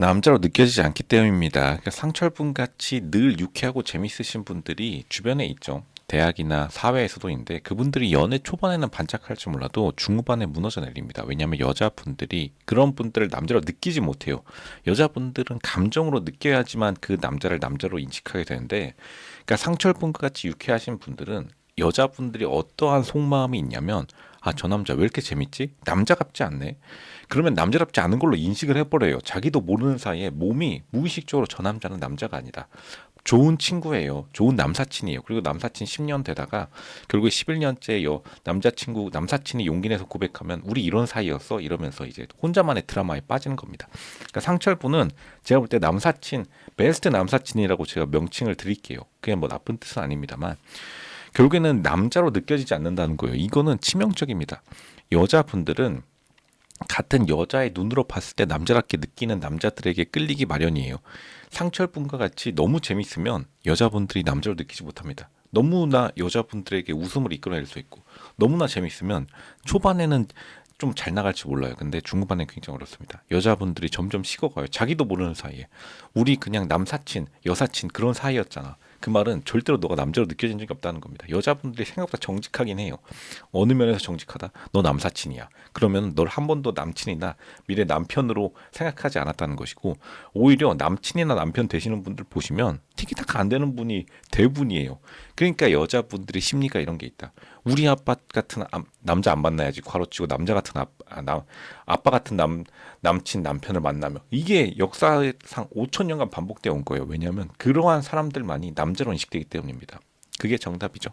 남자로 느껴지지 않기 때문입니다. 그러니까 상철분 같이 늘 유쾌하고 재밌으신 분들이 주변에 있죠. 대학이나 사회에서도인데 그분들이 연애 초반에는 반짝할지 몰라도 중후반에 무너져 내립니다. 왜냐하면 여자분들이 그런 분들을 남자로 느끼지 못해요. 여자분들은 감정으로 느껴야지만 그 남자를 남자로 인식하게 되는데, 그러니까 상철분 같이 유쾌하신 분들은 여자분들이 어떠한 속마음이 있냐면 아 저 남자 왜 이렇게 재밌지? 남자 같지 않네. 그러면 남자답지 않은 걸로 인식을 해버려요. 자기도 모르는 사이에 몸이 무의식적으로 저 남자는 남자가 아니다. 좋은 친구예요. 좋은 남사친이에요. 그리고 남사친 10년 되다가 결국에 11년째 여 남자친구 남사친이 용기 내서 고백하면 우리 이런 사이였어 이러면서 이제 혼자만의 드라마에 빠지는 겁니다. 그러니까 상철분은 제가 볼 때 남사친 베스트 남사친이라고 제가 명칭을 드릴게요. 그게 뭐 나쁜 뜻은 아닙니다만 결국에는 남자로 느껴지지 않는다는 거예요. 이거는 치명적입니다. 여자분들은 같은 여자의 눈으로 봤을 때 남자답게 느끼는 남자들에게 끌리기 마련이에요. 상철분과 같이 너무 재밌으면 여자분들이 남자로 느끼지 못합니다. 너무나 여자분들에게 웃음을 이끌어낼 수 있고 너무나 재밌으면 초반에는 좀 잘 나갈지 몰라요. 근데 중후반에 굉장히 어렵습니다. 여자분들이 점점 식어가요. 자기도 모르는 사이에. 우리 그냥 남사친, 여사친 그런 사이였잖아. 그 말은 절대로 너가 남자로 느껴진 적이 없다는 겁니다. 여자분들이 생각보다 정직하긴 해요. 어느 면에서 정직하다? 너 남사친이야. 그러면 널 한 번도 남친이나 미래 남편으로 생각하지 않았다는 것이고 오히려 남친이나 남편 되시는 분들 보시면 티키타카 안 되는 분이 대부분이에요. 그러니까 여자분들의 심리가 이런 게 있다. 우리 아빠 같은 남- 남자 안 만나야지. 괄호치고 남자 같은 아빠, 아, 남, 아빠 같은 남, 남친 남편을 만나면 이게 역사상 5천 년간 반복되어 온 거예요. 왜냐하면 그러한 사람들만이 남 자로 인식되기 때문입니다. 그게 정답이죠.